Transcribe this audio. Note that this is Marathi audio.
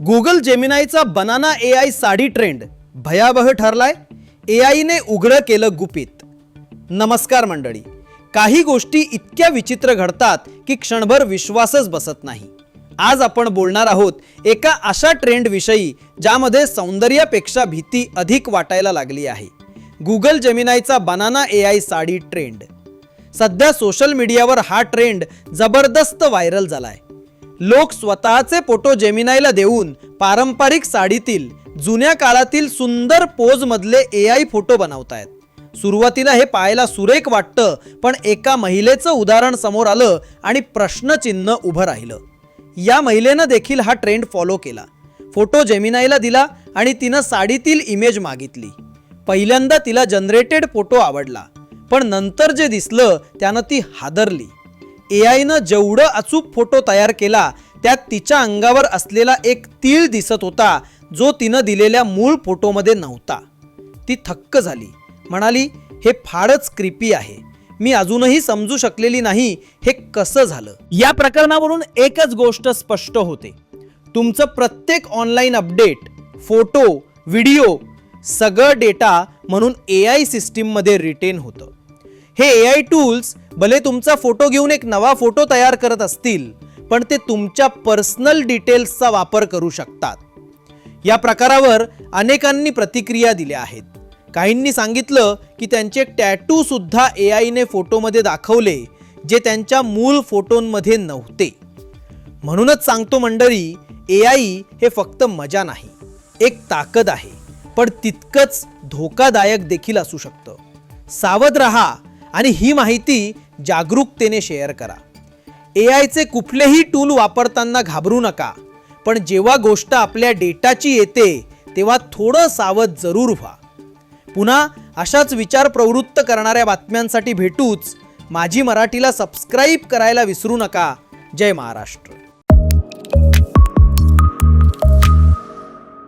Google जेमिनायचा banana A I sari trend भयावह ठरलाय. ए आयने उघड केलं गुपित. नमस्कार मंडळी. काही गोष्टी इतक्या विचित्र घडतात की क्षणभर विश्वासच बसत नाही. आज आपण बोलणार आहोत एका अशा ट्रेंडविषयी ज्यामध्ये सौंदर्यापेक्षा भीती अधिक वाटायला लागली आहे. Google जेमिनायचा banana A I sari trend. सध्या सोशल मीडियावर हा ट्रेंड जबरदस्त व्हायरल झालाय. लोक स्वतःचे फोटो जेमिनायला देऊन पारंपरिक साडीतील जुन्या काळातील सुंदर पोजमधले ए आय फोटो बनवतायत. सुरुवातीला हे पाहायला सुरेख वाटतं पण एका महिलेचं उदाहरण समोर आलं आणि प्रश्नचिन्ह उभं राहिलं. या महिलेनं देखील हा ट्रेंड फॉलो केला. फोटो जेमिनायला दिला आणि तिनं साडीतील इमेज मागितली. पहिल्यांदा तिला जनरेटेड फोटो आवडला पण नंतर जे दिसलं त्यानं ती हादरली. ए आयनं जेवढं अचूक फोटो तयार केला त्यात तिच्या अंगावर असलेला एक तीळ दिसत होता जो तिनं दिलेल्या मूळ फोटोमध्ये नव्हता. ती थक्क झाली. म्हणाली हे फारच क्रिपी आहे. मी अजूनही समजू शकलेली नाही हे कसं झालं. या प्रकरणावरून एकच गोष्ट स्पष्ट होते. तुमचं प्रत्येक ऑनलाईन अपडेट फोटो व्हिडिओ सगळं डेटा म्हणून ए आय सिस्टीममध्ये रिटेन होतं. हे ए आय टूल्स भले तुमचा फोटो घेऊन एक नवा फोटो तयार करत असतील पण ते तुमच्या पर्सनल डिटेल्सचा वापर करू शकतात. या प्रकारावर अनेकांनी प्रतिक्रिया दिल्या आहेत. काहींनी सांगितलं की त्यांचे टॅटू सुद्धा ए आयने फोटोमध्ये दाखवले जे त्यांच्या मूळ फोटोंमध्ये नव्हते. म्हणूनच सांगतो मंडळी ए आय हे फक्त मजा नाही एक ताकद आहे पण तितकंच धोकादायक देखील असू शकतं. सावध रहा आणि ही माहिती जागरूकतेने शेअर करा. ए आयचे कुठलेही टूल वापरताना घाबरू नका पण जेव्हा गोष्ट आपल्या डेटाची येते तेव्हा थोडं सावध जरूर व्हा. पुन्हा अशाच विचार प्रवृत्त करणाऱ्या बातम्यांसाठी भेटूच माझी मराठीला सबस्क्राईब करायला विसरू नका. जय महाराष्ट्र.